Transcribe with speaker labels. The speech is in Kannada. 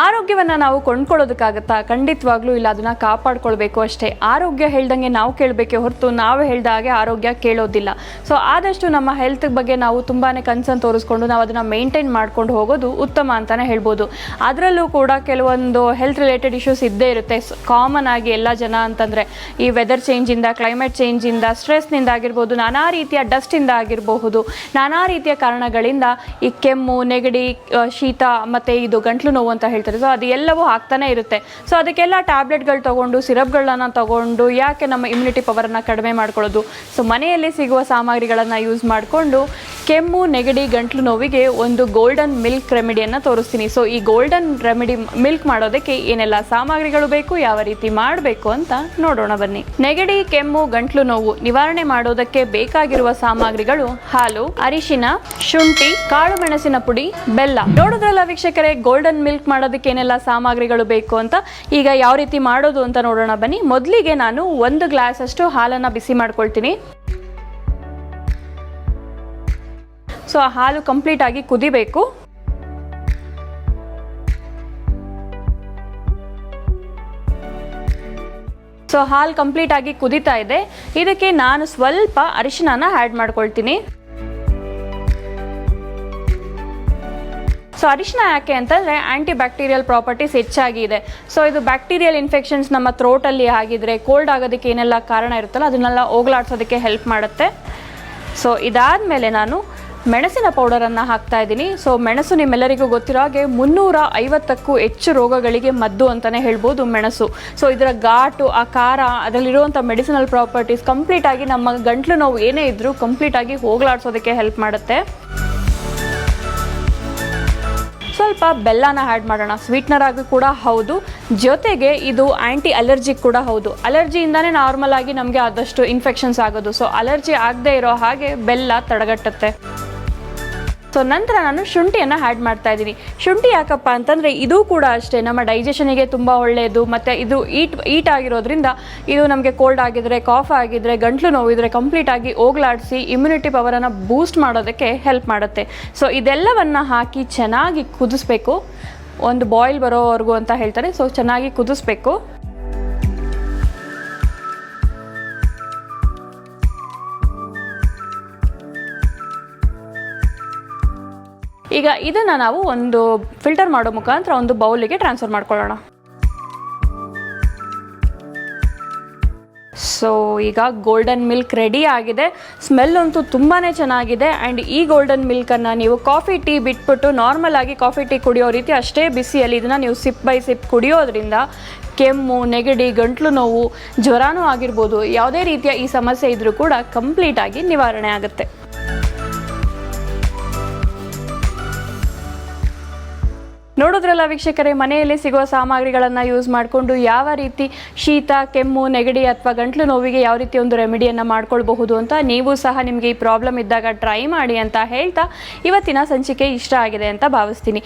Speaker 1: ಆರೋಗ್ಯವನ್ನು ನಾವು ಕೊಂಡ್ಕೊಳ್ಳೋದಕ್ಕಾಗತ್ತಾ? ಖಂಡಿತವಾಗ್ಲೂ ಇಲ್ಲ, ಅದನ್ನು ಕಾಪಾಡ್ಕೊಳ್ಬೇಕು ಅಷ್ಟೇ. ಆರೋಗ್ಯ ಹೇಳ್ದಂಗೆ ನಾವು ಕೇಳಬೇಕೆ ಹೊರತು ನಾವು ಹೇಳ್ದ ಹಾಗೆ ಆರೋಗ್ಯ ಕೇಳೋದಿಲ್ಲ. ಸೊ ಆದಷ್ಟು ನಮ್ಮ ಹೆಲ್ತ್ ಬಗ್ಗೆ ನಾವು ತುಂಬಾ ಕನ್ಸರ್ನ್ ತೋರಿಸ್ಕೊಂಡು ನಾವು ಅದನ್ನು ಮೇಂಟೈನ್ ಮಾಡ್ಕೊಂಡು ಹೋಗೋದು ಉತ್ತಮ ಅಂತಲೇ ಹೇಳ್ಬೋದು. ಅದರಲ್ಲೂ ಕೂಡ ಕೆಲವೊಂದು ಹೆಲ್ತ್ ರಿಲೇಟೆಡ್ ಇಶ್ಯೂಸ್ ಇದ್ದೇ ಇರುತ್ತೆ. ಕಾಮನ್ ಆಗಿ ಎಲ್ಲ ಜನ ಅಂತಂದರೆ ಈ ವೆದರ್ ಚೇಂಜಿಂದ ಕ್ಲೈಮೇಟ್ ಚೇಂಜಿಂದ ಸ್ಟ್ರೆಸ್ನಿಂದ ಆಗಿರ್ಬೋದು, ನಾನಾ ರೀತಿಯ ಡಸ್ಟಿಂದ ಆಗಿರಬಹುದು, ನಾನಾ ರೀತಿಯ ಕಾರಣಗಳಿಂದ ಈ ಕೆಮ್ಮು, ನೆಗಡಿ ಶೀತ ಮತ್ತು ಇದು ಗಂಟ್ಲು ನೋವು ಅಂತ ಹೇಳ್ತಾರೆ. ಸೊ ಅದು ಎಲ್ಲವೂ ಆಗ್ತಾನೆ ಇರುತ್ತೆ. ಸೊ ಅದಕ್ಕೆಲ್ಲ ಟ್ಯಾಬ್ಲೆಟ್ಗಳು ತೊಗೊಂಡು ಸಿರಪ್ಗಳನ್ನ ತೊಗೊಂಡು, ಯಾಕೆ ನಮ್ಮ ಇಮ್ಯುನಿಟಿ ಪವರನ್ನು ಕಡಿಮೆ ಮಾಡ್ಕೊಳ್ಳೋದು? ಸೊ ಮನೆಯಲ್ಲಿ ಸಿಗುವ ಸಾಮಗ್ರಿಗಳನ್ನು ಯೂಸ್ ಮಾಡಿಕೊಂಡು, ಕೆಮ್ಮು, ನೆಗಡಿ, ಗಂಟ್ಲು ನೋವಿಗೆ ಒಂದು ಗೋಲ್ಡನ್ ಮಿಲ್ಕ್ ರೆಮಿಡಿಯನ್ನು ತೋರಿಸ್ತೀನಿ. ಸೊ ಈ ಗೋಲ್ಡನ್ ರೆಮಿಡಿ ಮಿಲ್ಕ್ ಮಾಡೋದಕ್ಕೆ ಏನೆಲ್ಲ ಸಾಮಗ್ರಿಗಳು ಬೇಕು, ಯಾವ ರೀತಿ ಮಾಡಬೇಕು ಅಂತ ನೋಡೋಣ ಬನ್ನಿ. ನೆಗಡಿ, ಕೆಮ್ಮು, ಗಂಟ್ಲು ನೋವು ನಿವಾರಣೆ ಮಾಡೋದಕ್ಕೆ ಬೇಕಾಗಿರುವ ಸಾಮಗ್ರಿಗಳು ಹಾಲು, ಅರಿಶಿನ, ಶುಂಠಿ, ಕಾಳು, ಮೆಣಸಿನ ಪುಡಿ, ಬೆಲ್ಲ. ನೋಡೋದ್ರಲ್ಲ ವೀಕ್ಷಕರೇ ಗೋಲ್ಡನ್ ಮಿಲ್ಕ್ ಮಾಡೋದಕ್ಕೆ ಏನೆಲ್ಲ ಸಾಮಗ್ರಿಗಳು ಬೇಕು ಅಂತ ಈಗ ಯಾವ ರೀತಿ ಮಾಡೋದು ಅಂತ ನೋಡೋಣ ಬನ್ನಿ. ಮೊದಲಿಗೆ ನಾನು ಒಂದು ಗ್ಲಾಸ್ ಅಷ್ಟು ಹಾಲನ್ನು ಬಿಸಿ ಮಾಡ್ಕೊಳ್ತೀನಿ. ಸೊ, ಆ ಹಾಲು ಕಂಪ್ಲೀಟ್ ಆಗಿ ಕುದಿಬೇಕು. ಸೊ, ಹಾಲು ಕಂಪ್ಲೀಟ್ ಆಗಿ ಕುದಿತಾ ಇದೆ. ಇದಕ್ಕೆ ನಾನು ಸ್ವಲ್ಪ ಅರಿಶಿನ ಆ್ಯಡ್ ಮಾಡ್ಕೊಳ್ತೀನಿ. ಸೊ ಅರಿಶಿನ ಯಾಕೆ ಅಂತಂದರೆ ಆ್ಯಂಟಿ ಬ್ಯಾಕ್ಟೀರಿಯಲ್ ಪ್ರಾಪರ್ಟೀಸ್ ಹೆಚ್ಚಾಗಿದೆ. ಸೊ ಇದು ಬ್ಯಾಕ್ಟೀರಿಯಲ್ ಇನ್ಫೆಕ್ಷನ್ಸ್ ನಮ್ಮ ಥ್ರೋಟಲ್ಲಿ ಆಗಿದ್ರೆ ಕೋಲ್ಡ್ ಆಗೋದಕ್ಕೆ ಏನೆಲ್ಲ ಕಾರಣ ಇರುತ್ತಲ್ಲ ಅದನ್ನೆಲ್ಲ ಹೋಗ್ಲಾಡ್ಸೋದಕ್ಕೆ ಹೆಲ್ಪ್ ಮಾಡುತ್ತೆ. ಸೊ ಇದಾದಮೇಲೆ ನಾನು ಮೆಣಸಿನ ಪೌಡರನ್ನು ಹಾಕ್ತಾ ಇದ್ದೀನಿ. ಸೊ ಮೆಣಸು ನಿಮ್ಮೆಲ್ಲರಿಗೂ ಗೊತ್ತಿರೋ ಹಾಗೆ ಮುನ್ನೂರ ಐವತ್ತಕ್ಕೂ ಹೆಚ್ಚು ರೋಗಗಳಿಗೆ ಮದ್ದು ಅಂತಲೇ ಹೇಳ್ಬೋದು ಮೆಣಸು. ಸೊ ಇದರ ಘಾಟು ಆ ಖಾರ ಅದರಲ್ಲಿರುವಂಥ ಮೆಡಿಸಿನಲ್ ಪ್ರಾಪರ್ಟೀಸ್ ಕಂಪ್ಲೀಟಾಗಿ ನಮ್ಮ ಗಂಟ್ಲು ನೋವು ಏನೇ ಇದ್ದರೂ ಕಂಪ್ಲೀಟಾಗಿ ಹೋಗ್ಲಾಡ್ಸೋದಕ್ಕೆ ಹೆಲ್ಪ್ ಮಾಡುತ್ತೆ. ಸ್ವಲ್ಪ ಬೆಲ್ಲನ ಆ್ಯಡ್ ಮಾಡೋಣ. ಸ್ವೀಟ್ನರ್ ಆಗಿ ಕೂಡ ಹೌದು. ಜೊತೆಗೆ ಇದು ಆ್ಯಂಟಿ ಅಲರ್ಜಿಕ್ ಕೂಡ ಹೌದು. ಅಲರ್ಜಿಯಿಂದನೇ ನಾರ್ಮಲ್ ಆಗಿ ನಮಗೆ ಆದಷ್ಟು ಇನ್ಫೆಕ್ಷನ್ಸ್ ಆಗೋದು. ಸೊ ಅಲರ್ಜಿ ಆಗದೆ ಇರೋ ಹಾಗೆ ಬೆಲ್ಲ ತಡೆಗಟ್ಟುತ್ತೆ. ಸೊ ನಂತರ ನಾನು ಶುಂಠಿಯನ್ನು ಆ್ಯಡ್ ಮಾಡ್ತಾ ಇದ್ದೀನಿ. ಶುಂಠಿ ಯಾಕಪ್ಪ ಅಂತಂದರೆ ಇದು ಕೂಡ ಅಷ್ಟೇ, ನಮ್ಮ ಡೈಜೆಷನಿಗೆ ತುಂಬ ಒಳ್ಳೆಯದು ಮತ್ತು ಇದು ಈಟ್ ಈಟ್ ಆಗಿರೋದ್ರಿಂದ ಇದು ನಮಗೆ ಕೋಲ್ಡ್ ಆಗಿದ್ರೆ ಕಾಫ್ ಆಗಿದ್ರೆ, ಗಂಟ್ಲು ನೋವಿದ್ರೆ ಕಂಪ್ಲೀಟಾಗಿ ಹೋಗ್ಲಾಡಿಸಿ ಇಮ್ಯುನಿಟಿ ಪವರನ್ನು ಬೂಸ್ಟ್ ಮಾಡೋದಕ್ಕೆ ಹೆಲ್ಪ್ ಮಾಡುತ್ತೆ. ಸೊ ಇದೆಲ್ಲವನ್ನು ಹಾಕಿ ಚೆನ್ನಾಗಿ ಕುದಿಸ್ಬೇಕು. ಒಂದು ಬಾಯ್ಲ್ ಬರೋವರೆಗೂ ಅಂತ ಹೇಳ್ತಾರೆ ಸೊ ಚೆನ್ನಾಗಿ ಕುದಿಸ್ಬೇಕು. ಈಗ ಇದನ್ನು ನಾವು ಒಂದು ಫಿಲ್ಟರ್ ಮಾಡೋ ಮುಖಾಂತರ ಒಂದು ಬೌಲಿಗೆ ಟ್ರಾನ್ಸ್ಫರ್ ಮಾಡ್ಕೊಳ್ಳೋಣ. ಸೊ ಈಗ ಗೋಲ್ಡನ್ ಮಿಲ್ಕ್ ರೆಡಿ ಆಗಿದೆ. ಸ್ಮೆಲ್ ಅಂತೂ ತುಂಬಾ ಚೆನ್ನಾಗಿದೆ. ಆ್ಯಂಡ್ ಈ ಗೋಲ್ಡನ್ ಮಿಲ್ಕನ್ನು ನೀವು ಕಾಫಿ ಟೀ ಬಿಟ್ಬಿಟ್ಟು ನಾರ್ಮಲ್ ಆಗಿ ಕಾಫಿ ಟೀ ಕುಡಿಯೋ ರೀತಿ ಅಷ್ಟೇ ಬಿಸಿಯಲ್ಲಿ ಇದನ್ನು ನೀವು ಸಿಪ್ ಬೈ ಸಿಪ್ ಕುಡಿಯೋದ್ರಿಂದ ಕೆಮ್ಮು, ನೆಗಡಿ, ಗಂಟ್ಲು ನೋವು, ಜ್ವರನೂ ಆಗಿರ್ಬೋದು, ಯಾವುದೇ ರೀತಿಯ ಈ ಸಮಸ್ಯೆ ಇದ್ದರೂ ಕೂಡ ಕಂಪ್ಲೀಟಾಗಿ ನಿವಾರಣೆ ಆಗುತ್ತೆ. ನೋಡೋದ್ರಲ್ಲ ವೀಕ್ಷಕರೇ, ಮನೆಯಲ್ಲಿ ಸಿಗುವ ಸಾಮಗ್ರಿಗಳನ್ನು ಯೂಸ್ ಮಾಡಿಕೊಂಡು ಯಾವ ರೀತಿ ಶೀತ, ಕೆಮ್ಮು, ನೆಗಡಿ ಅಥವಾ ಗಂಟ್ಲು ನೋವಿಗೆ ಯಾವ ರೀತಿ ಒಂದು ರೆಮಿಡಿಯನ್ನು ಮಾಡ್ಕೊಳ್ಬಹುದು ಅಂತ ನೀವು ಸಹ ನಿಮಗೆ ಈ ಪ್ರಾಬ್ಲಮ್ ಇದ್ದಾಗ ಟ್ರೈ ಮಾಡಿ ಅಂತ ಹೇಳ್ತಾ ಇವತ್ತಿನ ಸಂಚಿಕೆ ಇಷ್ಟ ಆಗಿದೆ ಅಂತ ಭಾವಿಸ್ತೀನಿ.